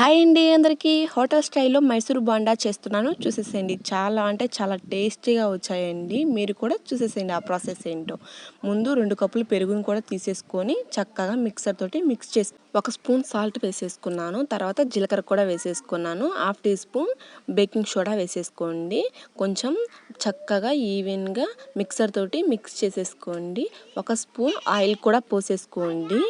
Hi అండి అందరికీ. Hotel స్టైల్లో మైసూర్ బాండా చేస్తున్నాను. చూసేసేయండి. చాలా అంటే చాలా టేస్టీగా వచ్చాయండి. మీరు కూడా చూసేసేయండి ఆ ప్రాసెస్ ఏంటో. ముందు రెండు కప్పులు పెరుగుని కూడా తీసేసుకొని చక్కగా మిక్సర్ తోటి మిక్స్ చేసి ఒక స్పూన్ సాల్ట్ వేసేసుకున్నాను. తర్వాత జీలకర్ర కూడా వేసేసుకున్నాను. Half teaspoon baking soda వేసేసుకోండి. కొంచెం చక్కగా ఈవెన్గా మిక్సర్ తోటి మిక్స్ చేసేసుకోండి. ఒక స్పూన్ ఆయిల్ కూడా పోసేసుకోండి.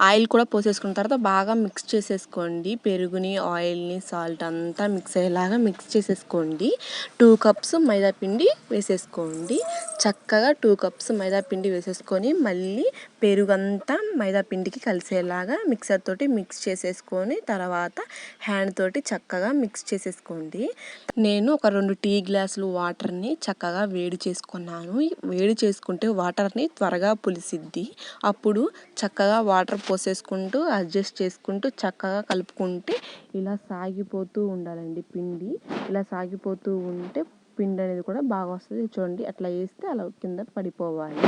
ఆయిల్ కూడా పోసేసుకున్న తర్వాత బాగా మిక్స్ చేసేసుకోండి. పెరుగుని ఆయిల్ని సాల్ట్ అంతా మిక్స్ అయ్యేలాగా మిక్స్ చేసేసుకోండి. టూ కప్స్ మైదా పిండి వేసేసుకోండి. చక్కగా టూ కప్స్ మైదాపిండి వేసేసుకొని మళ్ళీ పెరుగు అంతా కలిసేలాగా మిక్సర్ తోటి మిక్స్ చేసేసుకొని తర్వాత హ్యాండ్ తోటి చక్కగా మిక్స్ చేసేసుకోండి. నేను ఒక రెండు టీ గ్లాసులు వాటర్ని చక్కగా వేడి చేసుకున్నాను. వేడి చేసుకుంటే వాటర్ని త్వరగా పులిసిద్ది. అప్పుడు చక్కగా వాటర్ పోసేసుకుంటూ అడ్జస్ట్ చేసుకుంటూ చక్కగా కలుపుకుంటే ఇలా సాగిపోతూ ఉండాలండి పిండి. ఇలా సాగిపోతూ ఉంటే పిండి అనేది కూడా బాగా వస్తుంది. చూడండి అట్లా వేస్తే అలా కింద పడిపోవాలి.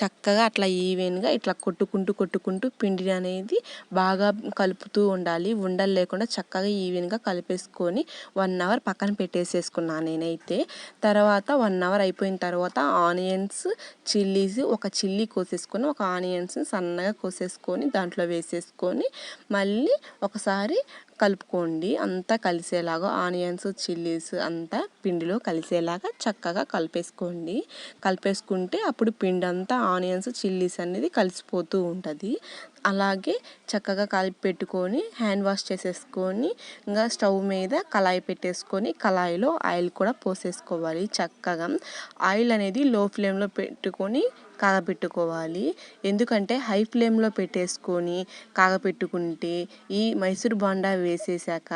చక్కగా అట్లా ఈవెన్గా ఇట్లా కొట్టుకుంటూ కొట్టుకుంటూ పిండిని అనేది బాగా కలుపుతూ ఉండాలి. ఉండలు లేకుండా చక్కగా ఈవెన్గా కలిపేసుకొని వన్ అవర్ పక్కన పెట్టేసేసుకున్నాను నేనైతే. తర్వాత వన్ అవర్ అయిపోయిన తర్వాత ఆనియన్స్ చిల్లీస్ ఒక చిల్లీ కోసేసుకొని ఒక ఆనియన్స్ సన్నగా కోసేసుకొని దాంట్లో వేసేసుకొని మళ్ళీ ఒకసారి కలుపుకోండి. అంతా కలిసేలాగా ఆనియన్స్ చిల్లీస్ అంతా పిండిలో కలిసేలాగా చక్కగా కలిపేసుకోండి. కలిపేసుకుంటే అప్పుడు పిండి అంతా ఆనియన్స్ చిల్లీస్ అనేది కలిసిపోతూ ఉంటుంది. అలాగే చక్కగా కలిపి పెట్టుకొని హ్యాండ్ వాష్ చేసేసుకొని ఇంకా స్టవ్ మీద కళాయి పెట్టేసుకొని కళాయిలో ఆయిల్ కూడా పోసేసుకోవాలి చక్కగా. ఆయిల్ అనేది లో ఫ్లేమ్లో పెట్టుకొని కాగపెట్టుకోవాలి. ఎందుకంటే హై ఫ్లేమ్లో పెట్టేసుకొని కాగపెట్టుకుంటే ఈ మైసూర్ బాండా వేసేసాక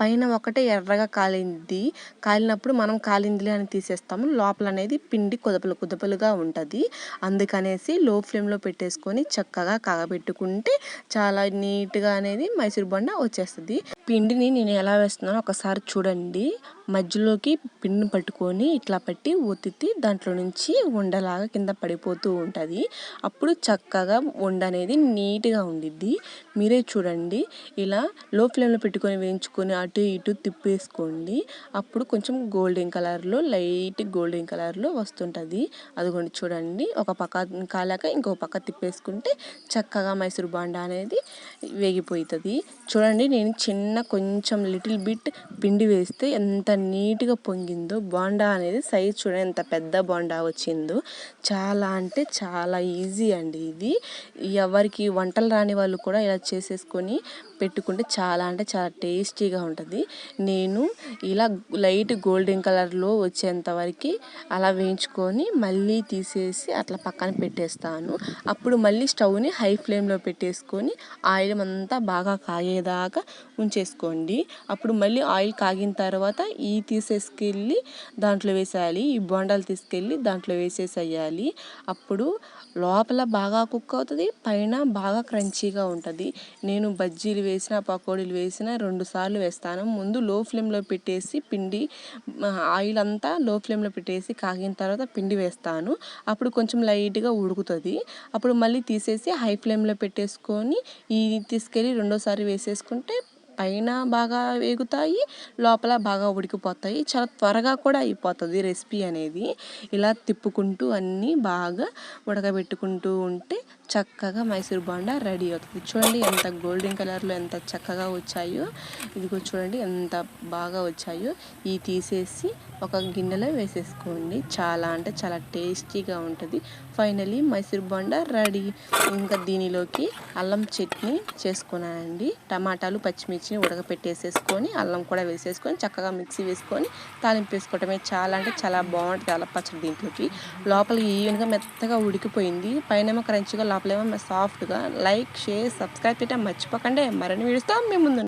పైన ఒకటే ఎర్రగా కాలింది. కాలినప్పుడు మనం కాలిందిలే అని తీసేస్తాము. లోపల అనేది పిండి కుదపలు కుదపలుగా ఉంటుంది. అందుకనేసి లో ఫ్లేమ్లో పెట్టేసుకొని చక్కగా కాగబెట్టుకుంటే చాలా నీట్గా అనేది మైసూర్ బొండ వచ్చేస్తుంది. పిండిని నేను ఎలా వేస్తున్నానో ఒకసారి చూడండి. మధ్యలోకి పిండిని పట్టుకొని ఇట్లా పట్టి ఒత్తితే దాంట్లో నుంచి ఉండలాగా కింద పడిపోతూ ఉంటుంది. అప్పుడు చక్కగా వండ అనేది నీట్గా ఉండిద్ది. మీరే చూడండి. ఇలా లో ఫ్లేమ్లో పెట్టుకొని వేయించుకొని అటు ఇటు తిప్పేసుకోండి. అప్పుడు కొంచెం గోల్డెన్ కలర్లో లైట్ గోల్డెన్ కలర్లో వస్తుంటుంది. అదిగోండి చూడండి. ఒక పక్క కాలాక ఇంకో పక్క తిప్పేసుకుంటే చక్కగా మైసూర్ బాండా అనేది వేగిపోతుంది చూడండి నేను చిన్న కొంచెం లిటిల్ బిట్ పిండి వేస్తే ఎంత నీట్గా పొంగిందో. బాండా అనేది సైజ్ చూడండి ఎంత పెద్ద బాండా వచ్చిందో. చాలా అంటే చాలా ఈజీ అండి ఇది. ఎవరికి వంటలు రాని వాళ్ళు కూడా ఇలా చేసేసుకొని పెట్టుకుంటే చాలా అంటే చాలా టేస్టీగా ఉంటుంది. ఉంటుంది నేను ఇలా లైట్ గోల్డెన్ కలర్లో వచ్చేంత వరకు అలా వేయించుకొని మళ్ళీ తీసేసి అట్లా పక్కన పెట్టేస్తాను. అప్పుడు మళ్ళీ స్టవ్ని హై ఫ్లేమ్లో పెట్టేసుకొని ఆయిల్ అంతా బాగా కాగేదాకా ఉంచేసుకోండి. అప్పుడు మళ్ళీ ఆయిల్ కాగిన తర్వాత ఈ తీసేసుకెళ్ళి దాంట్లో వేసేయాలి. ఈ బొండాలు తీసుకెళ్ళి దాంట్లో వేసేసేయాలి. అప్పుడు లోపల బాగా కుక్ అవుతుంది పైన బాగా క్రంచీగా ఉంటుంది. నేను బజ్జీలు వేసిన పకోడీలు వేసిన రెండు సార్లు వేస్తాను వేస్తాను ముందు లో ఫ్లేమ్లో పెట్టేసి పిండి ఆయిల్ అంతా లో ఫ్లేమ్లో పెట్టేసి కాగిన తర్వాత పిండి వేస్తాను. అప్పుడు కొంచెం లైట్గా ఉడుకుతుంది. అప్పుడు మళ్ళీ తీసేసి హై ఫ్లేమ్లో పెట్టేసుకొని ఈ తీసుకెళ్ళి రెండోసారి వేసేసుకుంటే పైన బాగా వేగుతాయి లోపల బాగా ఉడికిపోతాయి. చాలా త్వరగా కూడా అయిపోతుంది రెసిపీ అనేది. ఇలా తిప్పుకుంటూ అన్నీ బాగా ఉడకబెట్టుకుంటూ ఉంటే చక్కగా మైసూర్ బాండా రెడీ అవుతుంది. చూడండి ఎంత గోల్డెన్ కలర్లో ఎంత చక్కగా వచ్చాయో. ఇదిగో చూడండి ఎంత బాగా వచ్చాయో. ఈ తీసేసి ఒక గిన్నెలో వేసేసుకోండి. చాలా అంటే చాలా టేస్టీగా ఉంటుంది. Finally Mysore bonda ready. ఇంకా దీనిలోకి అల్లం చట్నీ చేసుకున్నానండి. టమాటాలు పచ్చిమిర్చిని ఉడకపెట్టేసేసుకొని అల్లం కూడా వేసేసుకొని చక్కగా మిక్సీ వేసుకొని తాలింపు వేసుకోవటమే చాలా అంటే చాలా బాగుంటుంది అల్లం పచ్చడి దీంట్లోకి. లోపల ఈవెన్గా మెత్తగా ఉడికిపోయింది. పైన క్రంచిగా లోపలేమో సాఫ్ట్గా లైక్ షేర్ సబ్స్క్రైబ్ చేయటం మర్చిపోకండి. మరిన్ని వీడియోస్తో మీ ముందు